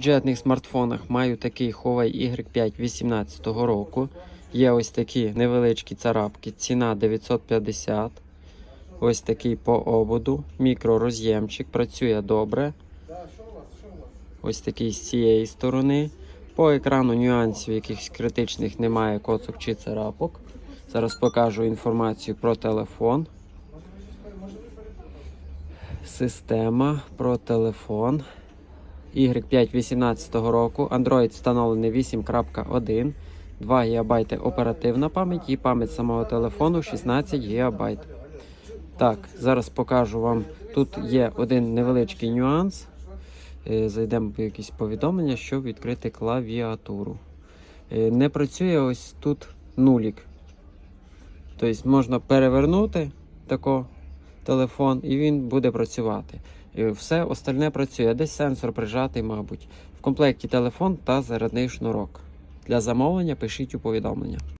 бюджетних смартфонах маю такий Huawei Y5 18 року. Є ось такі невеличкі царапки. Ціна 950. Ось такий по ободу. Мікророз'ємчик. Працює добре. Ось такий з цієї сторони. По екрану нюансів якихось критичних немає коцок чи царапок. Зараз покажу інформацію про телефон. Система про телефон. Y5 18 року. Android встановлений 8.1. 2 ГБ оперативна пам'ять і пам'ять самого телефону 16 ГБ. Так, зараз покажу вам. Тут є один невеличкий нюанс. Е, Зайдемо в якісь повідомлення, щоб відкрити клавіатуру. Е, Не працює ось тут нулік. Тобто можна перевернути тако телефон і він буде працювати. Все остальне працює. Десь сенсор прижатий, мабуть. В комплекті телефон та зарядний шнурок. Для замовлення пишіть у повідомлення.